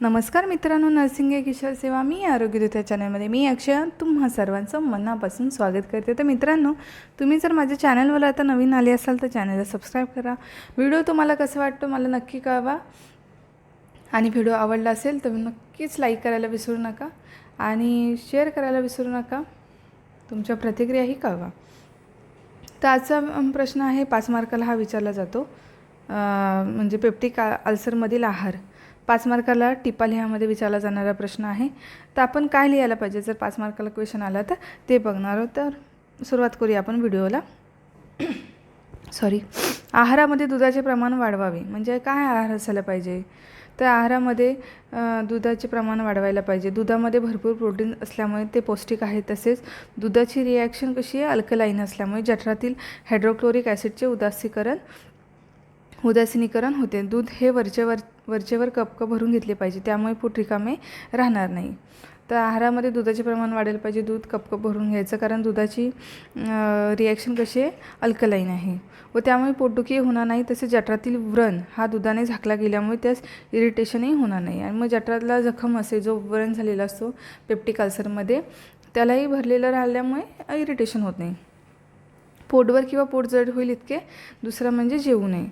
नमस्कार मित्रांनो नर्सिंग आहे किशोर सेवा मी आरोग्यदूत या चॅनलमध्ये मी अक्षय. तुम्हा सर्वांचं मनापासून स्वागत करते. तर मित्रांनो तुम्ही जर माझ्या चॅनलवर आता नवीन आले असाल तर चॅनलला सबस्क्राईब करा. व्हिडिओ तुम्हाला कसं वाटतो मला नक्की कळवा. आणि व्हिडिओ आवडला असेल तर नक्कीच लाईक करायला विसरू नका. आणि शेअर करायला विसरू नका. तुमच्या प्रतिक्रियाही कळवा. तर आजचा प्रश्न आहे पाच मार्काला हा विचारला जातो. म्हणजे पेप्टिक आ अल्सरमधील आहार. पाच मार्काला टिपा लिहामध्ये विचारला जाणारा प्रश्न आहे. तर आपण काय लिहायला पाहिजे? जर पाच मार्काला क्वेश्चन आला तर ते बघणार आहोत. तर सुरुवात करूया आपण व्हिडिओला. सॉरी आहारामध्ये दुधाचे प्रमाण वाढवावे. म्हणजे काय आहार असायला पाहिजे? तर आहारामध्ये दुधाचे प्रमाण वाढवायला पाहिजे. दुधामध्ये भरपूर प्रोटीन असल्यामुळे ते पौष्टिक आहे. तसेच दुधाची रिॲक्शन कशी आहे? अल्कलाईन असल्यामुळे जठरातील हायड्रोक्लोरिक ॲसिडचे उदासीकरण उदासीनीकरण होते. दूध हे वरचेवर वरचेवर कप कप भरून घेतले पाहिजे. त्यामुळे पोट रिकामे राहणार नाही. तर आहारामध्ये दुधाचे प्रमाण वाढायला पाहिजे. दूध कप कप भरून घ्यायचं कारण दुधाची रिॲक्शन कशी आहे? अल्कलाईन आहे. व त्यामुळे पोटदुखी होणार नाही. तसेच जठरातील व्रण हा दुधाने झाकला गेल्यामुळे त्यास इरिटेशनही होणार नाही. आणि मग जठरातला जखम असेल जो व्रण झालेला असतो पेप्टिक अल्सरमध्ये त्यालाही भरलेलं राहिल्यामुळे इरिटेशन होत नाही. पोटवर किंवा पोट जड होईल इतके दुसरं म्हणजे जेवू नये.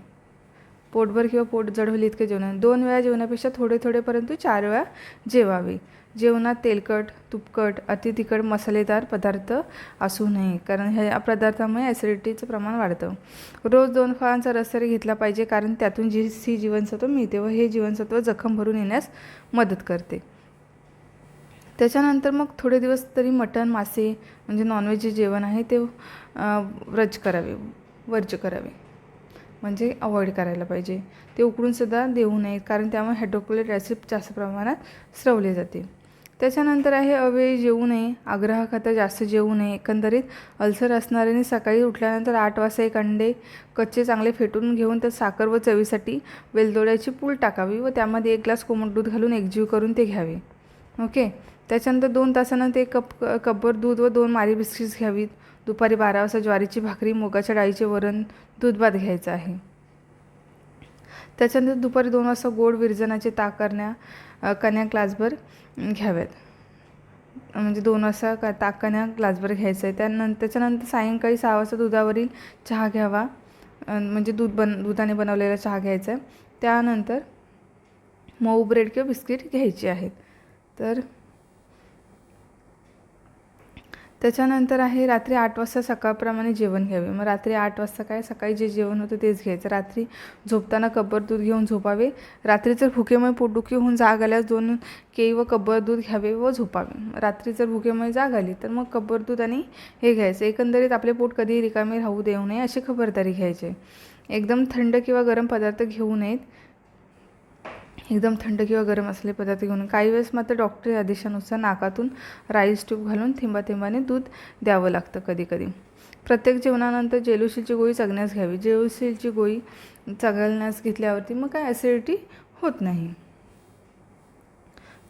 पोटभर किंवा पोट जडवली इतके जेवण. दोन वेळा जेवणापेक्षा थोडे थोडे परंतु चार वेळा जेवावे. जेवणात तेलकट तुपकट अति तिखट मसालेदार पदार्थ असू नये कारण ह्या पदार्थामुळे ॲसिडिटीचं प्रमाण वाढतं. रोज दोन फळांचा रस तरी घेतला पाहिजे कारण त्यातून जी सी जीवनसत्व मिळते व हे जीवनसत्व जखम भरून येण्यास मदत करते. त्याच्यानंतर मग थोडे दिवस तरी मटण मासे म्हणजे नॉनव्हेज जे जेवण आहे ते व्रज करावे वर्ज करावे. म्हणजे अवॉइड करायला पाहिजे. ते उकडूनसुद्धा देऊ नये कारण त्यामुळे हायड्रोक्लोरिक ॲसिड जास्त प्रमाणात स्रवले जाते. त्याच्यानंतर आहे अवेळी जेवू नये आग्रहाखातर जास्त जेवू नये. एकंदरीत अल्सर असणाऱ्याने सकाळी उठल्यानंतर आठ वाजता एक अंडे कच्चे चांगले फेटून घेऊन त्यात साखर व चवीसाठी वेलदोड्याची पूल टाकावी व त्यामध्ये एक ग्लास कोमट दूध घालून एकजीव करून ते घ्यावे. ओके? त्याच्यानंतर दोन तासानंतर एक कप कपभर दूध व दोन मारी बिस्किट्स घ्यावीत. दुपारी बारा वाजता ज्वारीची भाकरी मुगाच्या डाळीचे वरण दूध भात घ्यायचं आहे. त्याच्यानंतर दुपारी दोन वाजता गोड विरजनाचे ताक करण्या ग्लासभर घ्याव्यात. म्हणजे दोन वाजता का ताक कन्या ग्लासभर घ्यायचं आहे. त्यानंतर त्याच्यानंतर सायंकाळी सहा वाजता दुधावरील चहा घ्यावा. म्हणजे दूध बन दुधाने बनवलेला चहा घ्यायचा आहे. त्यानंतर मऊ ब्रेड किंवा बिस्किट घ्यायची आहेत. तर त्याच्यानंतर आहे रात्री आठ वाजता सकाळप्रमाणे जेवण घ्यावे. मग रात्री आठ वाजता काय? सकाळी जे जेवण होतं तेच घ्यायचं. रात्री झोपताना कब्बर दूध घेऊन झोपावे. रात्री जर भुकेमुळे पोटदुखी होऊन जाग आल्यास दोन केळी व कब्बर दूध घ्यावे व झोपावे. रात्री जर भुकेमुळे जाग आली तर मग कब्बर दूध आणि हे घ्यायचं. एकंदरीत आपले पोट कधीही रिकामे राहू देऊ नये अशी खबरदारी घ्यायची. एकदम थंड किंवा गरम पदार्थ घेऊ नयेत. एकदम थंड किंवा गरम असले पदार्थ घेऊन काही वेळेस मात्र डॉक्टरी आदेशानुसार नाकातून राईस ट्यूब घालून थेंबा थेंबाने दूध द्यावं लागतं कधी कधी प्रत्येक जेवणानंतर जेलुशीलची गोळी चगण्यास घ्यावी. जेलुशीलची गोळी चगळण्यास घेतल्यावरती मग काय ॲसिडिटी होत नाही.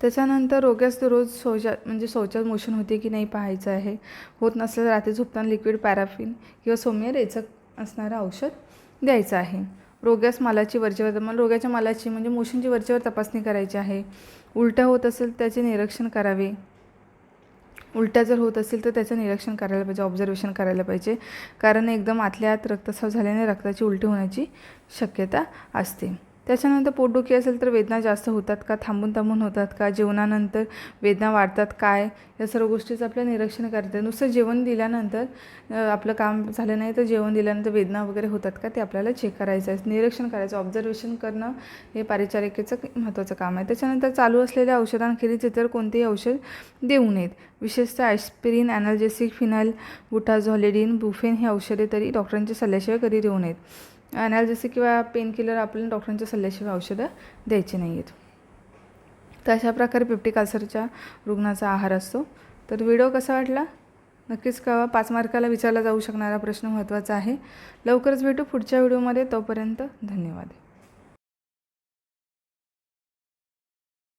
त्याच्यानंतर रोग्यास रोज शौचात म्हणजे शौचात मोशन होते की नाही पाहायचं आहे. होत नसलं रात्री झोपताना लिक्विड पॅराफिन किंवा सौम्य रेचक असणारं औषध द्यायचं आहे. रोग्यास मालाची वरचेवर मला रोग्याच्या मालाची म्हणजे मोशनची वरचेवर तपासणी करायची आहे. उलट्या होत असेल त्याचे निरीक्षण करावे. उलट्या जर होत असेल तर त्याचं निरीक्षण करायला पाहिजे ऑब्झर्वेशन करायला पाहिजे. कारण एकदम आतल्या आत रक्तस्राव झाल्याने रक्ताची उलटी होण्याची शक्यता असते. त्याच्यानंतर पोटदुखी असेल तर वेदना जास्त होतात का? थांबून थांबून होतात का? जेवणानंतर वेदना वाढतात काय? या सर्व गोष्टीचं आपलं निरीक्षण करते. नुसतं जेवण दिल्यानंतर आपलं काम झालं नाही तर जेवण दिल्यानंतर वेदना वगैरे होतात का? ते आपल्याला चेक करायचं आहे. निरीक्षण करायचं. ऑब्झर्वेशन करणं हे पारिचारिकेचं महत्त्वाचं काम आहे. त्याच्यानंतर चालू असलेल्या औषधांखेरीज इतर कोणतेही औषध देऊ नयेत. विशेषतः ॲस्पिरिन ॲनाल्जेसिक फिनाईल बुटाझॉलिडिन बुफेन ही औषधे तरी डॉक्टरांच्या सल्ल्याशिवाय कधी देऊ नयेत. ॲनाल्जेसिक किंवा पेनकिलर आपल्याला डॉक्टरांच्या सल्ल्याशिवाय औषधं द्यायची नाही आहेत तर अशा प्रकारे पेप्टिक अल्सरच्या रुग्णाचा आहार असतो. तर व्हिडिओ कसा वाटला? नक्कीच कळवा. पाच मार्काला विचारला जाऊ शकणारा प्रश्न महत्त्वाचा आहे. लवकरच भेटू पुढच्या व्हिडिओमध्ये तोपर्यंत धन्यवाद.